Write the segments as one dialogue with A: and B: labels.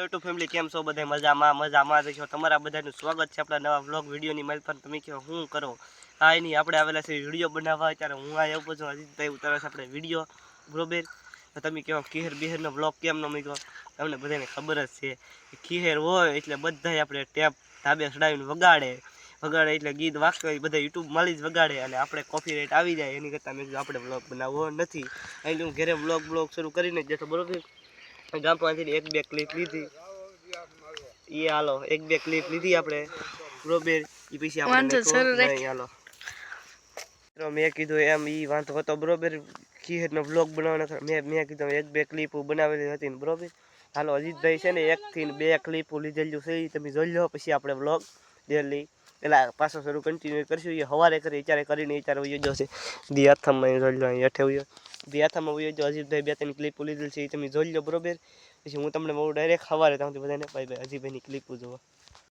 A: Hello two family કેમ છો બધા? મજામાં મજામાં જ છો? તમારા બધાનું સ્વાગત છે આપણા નવા વ્લોગ વિડીયોની માઇલ પર. તમે કહો, હું કરો? હા, એની આપણે આવેલા છે વીડિયો બનાવવા. ત્યારે હું આ એવું છું. અજીતભાઈ ઉતારે છે આપણે વીડિયો. બરોબર? તમે કહો ખીહેર બિહેરનો વ્લોગ કેમ ન મૂક્યો? તમને બધાને ખબર જ છે ખીહેર હોય એટલે બધાય આપણે ટેપ ધાબે ચડાવીને વગાડે. વગાડે એટલે ગીત વાગતો હોય બધા યુટ્યુબમાં જ વગાડે અને આપણે કોફી રેટ આવી જાય. એની કરતાં મેં આપણે વ્લોગ બનાવવો નથી. એટલે હું ઘરે વ્લોગ બ્લોગ શરૂ કરીને જ જતો, બરોબર? ગામમાંથી એક બે ક્લિપ લીધી. એ હાલો એક બે ક્લિપ લીધી આપણે. બરોબર એ પછી આપણે હાલો. મેં કીધું એમ એ વાંધો હતો. બરોબર ખીહેરનો વ્લોગ બનાવવાનો મેં મેં કીધું એક બે ક્લિપ બનાવેલી હતી ને બરોબર. હાલો અજીતભાઈ છે ને એકથી બે ક્લિપ લીધેલું છે એ તમે જોઈ લો પછી આપણે વ્લોગ ડેલી પેલા પાછો શરૂ કન્ટિન્યુ કરશું. એ સવારે કરી વિચારે કરીને વિચારે વયો જશે દી હાથમાં જોઈ લો અહીં હેઠે વયો દી હાથમાં વયો જો અજીતભાઈ બે ત્રણ ક્લિપ લીધેલ છે એ તમે જોઈ લો બરોબર. પછી હું તમને બહુ ડાયરેક્ટ સવારે ત્યાંથી બધાને ભાઈ ભાઈ અજીતભાઈની ક્લિપો જોવા.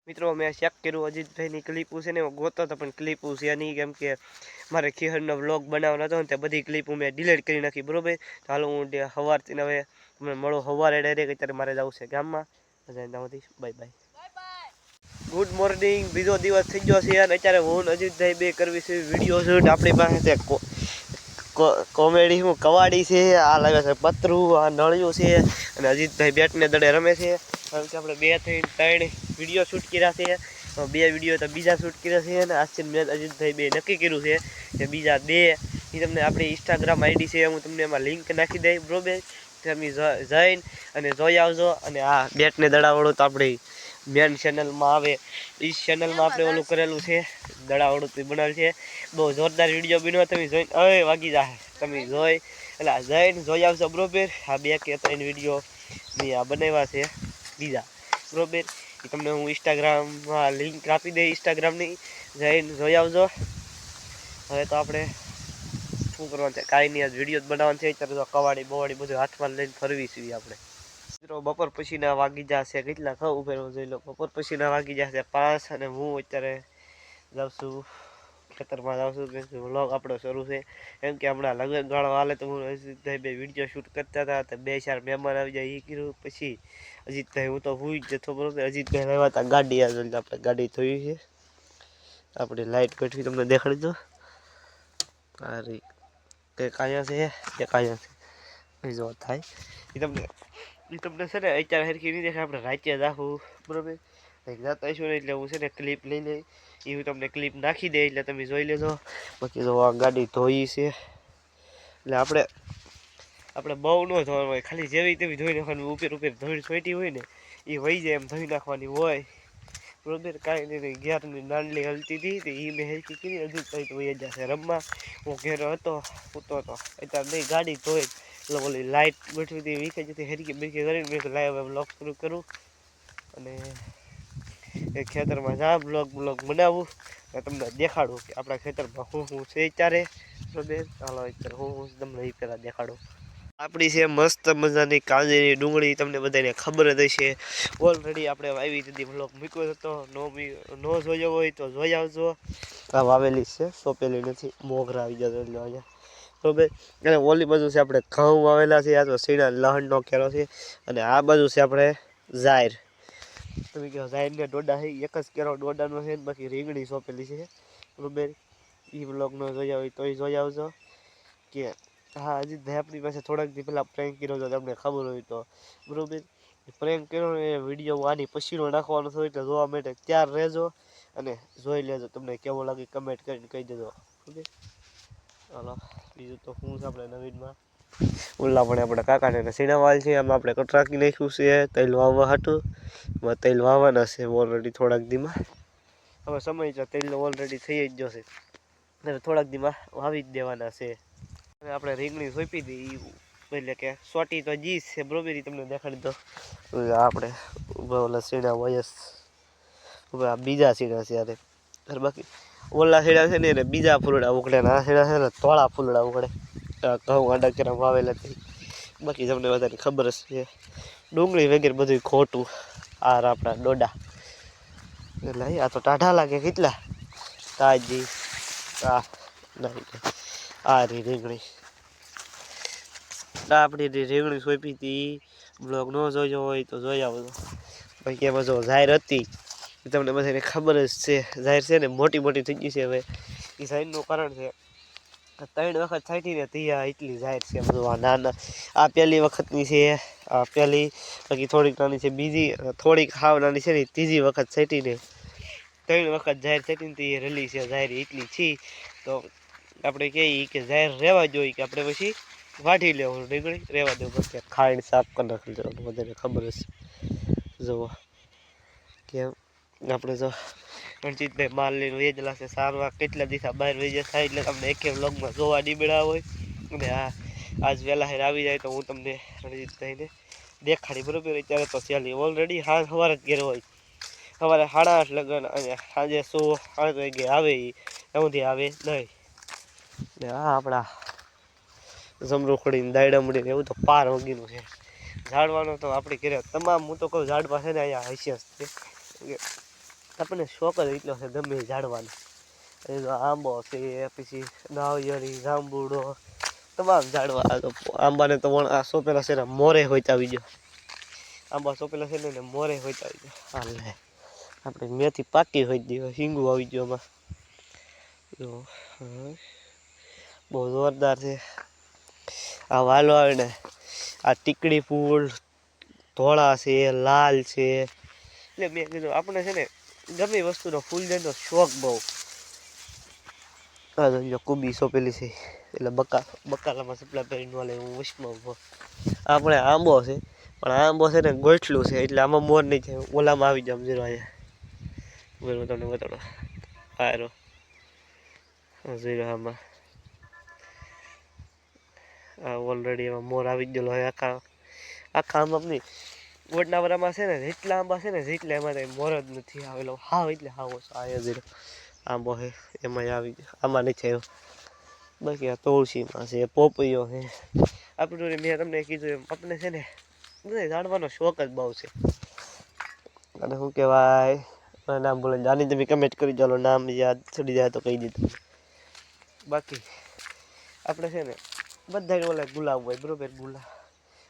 A: મિત્રો, મેં ચેક કર્યું, અજીતભાઈની ક્લિપો છે ને હું ગોતો હતો પણ ક્લિપો છે નહીં, કેમ કે મારે ખીહરનો વ્લોગ બનાવવાનો હતો ને, તે બધી ક્લિપો મેં ડિલીટ કરી નાખી, બરોબર. હાલો હું સવારથી હવે તમને મળો સવારે ડાયરેક્ટ અત્યારે મારે જવું છે ગામમાં. ત્યાંથી બાય બાય ગુડ મોર્નિંગ બીજો દિવસ થઈ ગયો છે અને અત્યારે હું અજીતભાઈ બે કરવી છે વીડિયો શૂટ આપણી પાસે તે કોમેડી હું કવાડી છે, આ લાગે છે પતરું, આ નળિયું છે અને અજીતભાઈ બેટને દડે રમે છે. કારણ કે આપણે બે થઈ ત્રણ વીડિયો શૂટ કર્યા છે. બે વીડિયો તો બીજા શૂટ કર્યા છે અને આજથી મેં અજીતભાઈ બે નક્કી કર્યું છે કે બીજા બે. એ તમને આપણી ઇન્સ્ટાગ્રામ આઈડી છે, હું તમને એમાં લિંક નાખી દઈ બરોબર? તમે જઈને અને જોઈ આવજો અને આ બેટને દડાવાળો તો આપણી મેન ચેનલમાં આવે. એ ચેનલમાં આપણે ઓલું કરેલું છે દડાવાળું તે બનાવેલ છે. બહુ જોરદાર વીડિયો બન્યો તમે જોઈને હવે વાગી જાય તમે જોઈ એટલે જઈને જોઈ આવશો બરોબર. આ બે કે ત્રણ વીડિયો મેં આ બનાવ્યા છે. બીજા બરોબર. એ તમને હું ઇન્સ્ટાગ્રામમાં લિંક આપી દઈ ઇન્સ્ટાગ્રામની જઈને જોઈ આવજો. હવે તો આપણે શું કરવાનું છે? કાંઈ નહીં આજ વીડિયો જ બનાવવાનું છે. અત્યારે તો કવાડી બવાડી બધું હાથમાં લઈને ફરવી છીએ આપણે. મિત્રો, બપોર પછીના વાગી જશે. કેટલા ખાવ ફેરવો જોઈ લો. બપોર પછીના વાગી જશે. પાંચ અને હું અત્યારે જાઉં છું, ખેતરમાં જાઉં છું. વ્લોગ આપણો શરૂ છે. કેમ કે હમણાં લગ્ન ગાળો હાલે તો હું અજીતભાઈ બે વીડિયો શૂટ કરતા હતા. તો બે ચાર મહેમાન આવી જાય, એ કીધું પછી અજીતભાઈ, હું તો હું જ જતો બરોબર અજીતભાઈ લેવા હતા ગાડી આ જોઈ આપણે ગાડી થયું છે. આપણી લાઇટ ગઠવી તમને દેખાડી દો અરે કંઈક અહીંયા છે કે કાયા છે. જો થાય. એ તમને તમને છે ને અત્યારે હરખી નહીં દેખાય આપણે રાતે રાખવું બરોબર જાતા છું ને એટલે હું છે ને ક્લિપ લઈ લઈ એ હું તમને ક્લિપ નાખી દે એટલે તમે જોઈ લેજો બાકી જો આ ગાડી ધોઈ છે એટલે આપણે આપણે બહુ ન ધોવાનું હોય ખાલી જેવી તેવી ધોઈ નાખવાની ઉપર ઉપર ધોઈ છોટી હોય ને એ વહી જાય એમ ધોઈ નાખવાની હોય બરોબર કાંઈ નહીં ઘેરની નાનલી હલતી હતી તો એ મેં હેરકી કરી હજુ તો વહી જશે રમવા હું ઘેરો હતો સૂતો હતો અત્યારે નહીં ગાડી ધોઈ એટલે ઓલી લાઇટ ગોઠવી હતી વીખે જતી હેરકી બીરકી કરીને મેં લાઈવ બ્લોગ શરૂ કરું. અને એ ખેતરમાં જા બ્લોગ બ્લોગ બનાવું. અને તમને દેખાડું કે આપણા ખેતરમાં હું શું છે અત્યારે બરોબર ચાલો હું હું તમને એ પહેલાં દેખાડું. આપણી છે મસ્ત મજાની કાંદીની ડુંગળી, તમને બધાને ખબર જ હશે. ઓલરેડી આપણે વાવી દીધી બ્લોગ મૂક્યો હતો. નો બી, નો જોયો હોય તો જોઈ આવજો. આ વાવેલી છે, સોંપેલી નથી. મોગરા આવી જતો એટલે અહીંયા. બરોબર અને ઓલી બાજુ છે આપણે ઘઉં વાવેલા છે, આ તો સીણા લહણનો કેરો છે, અને આ બાજુ છે આપણે ઝાયર તમે કહો ઝાયરને ડોડા છે, એક જ કેરો ડોડાનો છે ને બાકી રીંગણી સોંપેલી છે. બરોબર? એ બ્લોગનો જોયા હોય તોય જોઈ આવજો. કે હા, હજી આપણી પાસે થોડાક દી પહેલાં પ્રેન્ક કર્યો હતો તમને ખબર હોય તો. બરોબર? પ્રેન્ક કર્યો એ વીડિયો આની પછીનો નાખવાનો થયો એટલે જોવા માટે ત્યાર રહેજો. અને જોઈ લેજો, તમને કેવો લાગે કમેન્ટ કરીને કહી દેજો. ઓકે ચાલો બીજું તો શું છે આપણે નવીનમાં? ઓલા પણ આપણે કાકાને સીણાવાલ છે, આમાં આપણે કટરાકી નાખ્યું છે, તેલ વાવવા હતું. એમાં તેલ વાવવાના છે ઓલરેડી થોડાક દીમાં. હવે સમય છે, તેલ ઓલરેડી થઈ જ જશે. એટલે થોડાક દીમાં વાવી જ દેવાના છે. અને આપણે રીંગણી સોંપી દઈ એટલે કે સોટી તો જી છે બરોબર તમને દેખાડી દો આપણે ઓલા સીણા વયસ, હવે બીજા સીણા છે યારે બાકી ઓલા સીણા છે ને એને બીજા ફૂલડા ઉકળે ને આ સીણા છે ને ધોળા ફૂલડા ઉકળે ઘઉં આડા કેરા વાવેલા થઈ બાકી તમને બધાને ખબર છે. ડુંગળી વગેરે બધું ખોટું. આ આપણા ડોડા એટલે આ તો ટાઢા લાગે કેટલા? તાજી. આ આ રી રીંગણી. આપણી રીંગણી સોંપી હતી. બ્લોગ ન જોયો હોય તો જોઈ આવજો. બાકી એમાં જો જાહેર હતી. તમને બધાને ખબર જ છે, જાહેર છે ને, મોટી મોટી થઈ ગઈ છે હવે. એ જાહેરનું કારણ છે ત્રણ વખત છાંટી ને ત્યાં એટલી જાહેર છે બધું. આ નાના, આ પહેલી વખતની છે, આ પહેલી, બાકી થોડીક નાની છે, બીજી, થોડીક હાવ નાની છે ને ત્રીજી વખત છાંટીને, ત્રણ વખત જાહેર છાંટીને તે રેલી છે, જાહેર એટલી છે. તો આપણે કહીએ કે જાહેર રહેવા જોઈએ કે આપણે પછી વાઢી લેવું નીકળી રહેવા દેવું. પછી ખાઈને સાફ કરી નાખી દેવાનું બધાને ખબર હશે જુઓ. કે આપણે જો રણજીતભાઈ માલ લઈને વેચેલા છે સારવાર. કેટલા દિવસ બહાર વેચે થાય એટલે તમને એકે વ્લોગમાં જોવા નીબડા હોય. અને આ આજ વહેલા હેર આવી જાય તો હું તમને રણજીતભાઈને દેખાડી બરોબર. અત્યારે તો ચાલી ઓલરેડી હા સવારે જ ઘેર હોય. સવારે સાડા આઠ લગ્ન અને સાંજે સો આઠ વાગે આવે એ એમાંથી આવે નહીં. ને આ આપણા જમરૂખડીને દાયડા મળીને એવું તો પાર વગીનું છે. ઝાડવાનો તો આપણે ઘેરે તમામ, હું તો કહું ઝાડવા છે ને અહીંયા હસ્ય છે. આપણને શોખ જ એટલો છે ગમે ઝાડવાનો. આંબો છે પછી નાળિયેરી જાંબુડો તમામ ઝાડવા. આંબાને તો વણ આ સોપેલા છે ને મોરે હોય આવી ગયો. આંબા સોપેલા છે ને મોરે હોય આવી ગયો હા આપણે મેથી પાકી હોય ગઈ હિંગુ આવી ગયો એમાં. જો બહુ જોરદાર છે. આ વાલો આવે ને આ ટીકડી ફૂલ ધોળા છે લાલ છે. એટલે મેં કીધું આપણે છે ને ગમે વસ્તુનો ફૂલ જેનો શોખ બહુ. આ જો કુબી સોંપેલી છે. એટલે બકા બકાલામાં સપલા પહેરીને વાલે હું વિશમાં ઊભો. આપણે આંબો છે, પણ આંબો છે ને ગોઠલું છે, એટલે આમાં મોર નહીં થાય. ઓલામાં આવી જામ જરો અહીંયા. બોલ હું તમને બતાડો. હારો આમાં. ઓલરેડી એમાં મોર આવી ગયેલો હોય. આખા આખા આમ ગોડના વરામાં છે ને, જેટલા આંબા છે ને, જેટલા એમાં કંઈ જ નથી આવેલો. હાવ એટલે હાવ ઓછો આવ્યો જીરો આંબો છે એમાં આવી આમાં નથી આવ્યો બાકી આ તુલસીમાં છે, પોપૈયો છે. આપણું મેં તમને કીધું એમ આપણે છે ને બધા જાણવાનો શોખ જ બહુ છે. અને શું કહેવાય નામ બોલે જાની તમે કમેન્ટ કરી ચાલો નામ યાદ ચડી જાય તો કહી દીધું બાકી, આપણે છે ને બધા ઓલા ગુલાબ હોય, બરોબર ગુલાબ.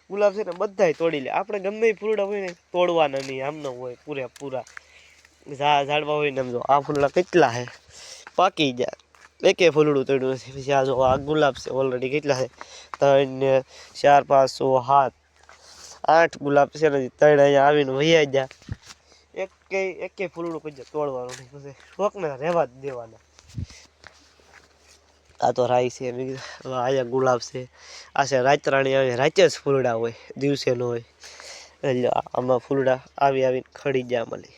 A: ગુલાબ છે ને બધાય તોડી લે. આપણે ગમે ફૂલડા હોય ને તોડવાના નહીં, આમનો હોય પૂરેપૂરા. ઝાડવા હોય ને આમ જો, આ ફૂલડા કેટલા છે પાકી જાય એકે ફૂલડું તોડ્યું નથી પછી આ જો, આ ગુલાબ છે ઓલરેડી કેટલા છે ત્રણ ચાર, પાંચ, સો સાત આઠ ગુલાબ છે ને, ત્રણ અહીંયા આવીને વૈયા ગયા. એકે એકે ફૂલડું પછી તોડવાનું નહીં. પછી શોખને રહેવા જ દેવાના. આ તો રાઈ છે અહીંયા ગુલાબ છે. આ છે રાતરાણી આવે રાતે જ ફૂલડા હોય દિવસે ન હોય. એટલે આમાં ફૂલડા આવી આવીને ખડી ગયા મળી.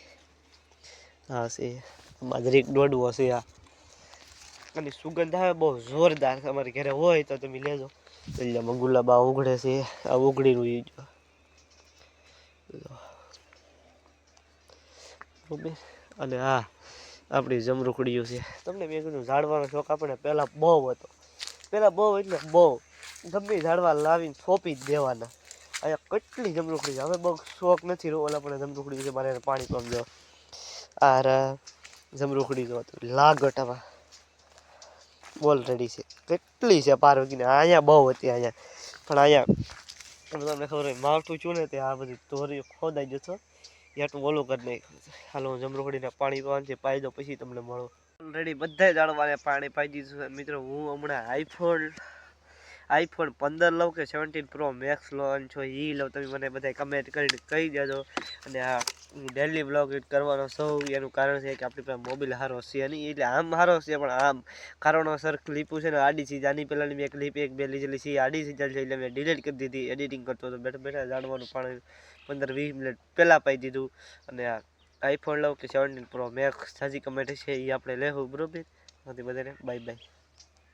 A: હા છે, આમાં દરેક દોડવો છે આ. અને સુગંધ આવે, બહુ જોરદાર તમારે ઘરે હોય તો તમે લેજો. એટલે આમાં ગુલાબ આ ઉઘડે છે, આ ઉઘડીનું ઈ જો અને હા આપણી જમરૂખડીઓ છે. તમને મેં કીધું ઝાડવાનો શોખ આપણે પહેલાં બહુ હતો. પહેલાં બહુ એટલે બહુ. ગમે ઝાડવા લાવીને સોંપી જ દેવાના. અહીંયા કેટલી જમરૂખડી છે. હવે બહુ શોખ નથી રહ્યો. ઓલા પણ જમરૂખડી છે. મારે પાણી પણ પમજો આ જમરૂખડી જો લાગટ આમાં. બોલ રેડી છે. કેટલી છે પાર્વતીને. અહીંયા બહુ હતી અહીંયા. પણ અહીંયા તમને ખબર હોય, માવઠું છું ને તે આ બધી ધોરી ખોદાઈ જતો યાટું ઓલું કરી નાખ્યું હાલો, હું જમરૂખડીને પાણી પીવાનું છે, પાઈ દો પછી તમને મળો. ઓલરેડી બધા જાણવાને પાણી પાઈ દીધું મિત્રો, હું હમણાં આઈફોન આઈફોન પંદર લઉં કે સેવન્ટીન પ્રો મેક્સ લોન છો એ લઉં તમે મને બધા કમેન્ટ કરીને કહી દેજો. અને આ ડેલી બ્લોગ કરવાનો સૌ એનું કારણ છે કે આપણી પાસે મોબાઈલ સારો છે નહીં, એટલે આમ સારો છે, પણ આમ કારણોસર ક્લિપું છે ને આડી ચીજ આની પહેલાંની મેં ક્લિપ એક, બે લીધેલી છે આડી ચીજ છે, એટલે મેં ડિલીટ કરી દીધી એડિટિંગ કરતો હતો, બેઠા બેઠા જાણવાનું પણ પંદર વીસ મિનિટ પહેલાં પાઈ દીધું. અને આ આઈફોન લઉં કે સેવન્ટીન પ્રો મેક્સ સાજી કમેન્ટ છે એ આપણે લેવું બરોબર? બધાને બાય બાય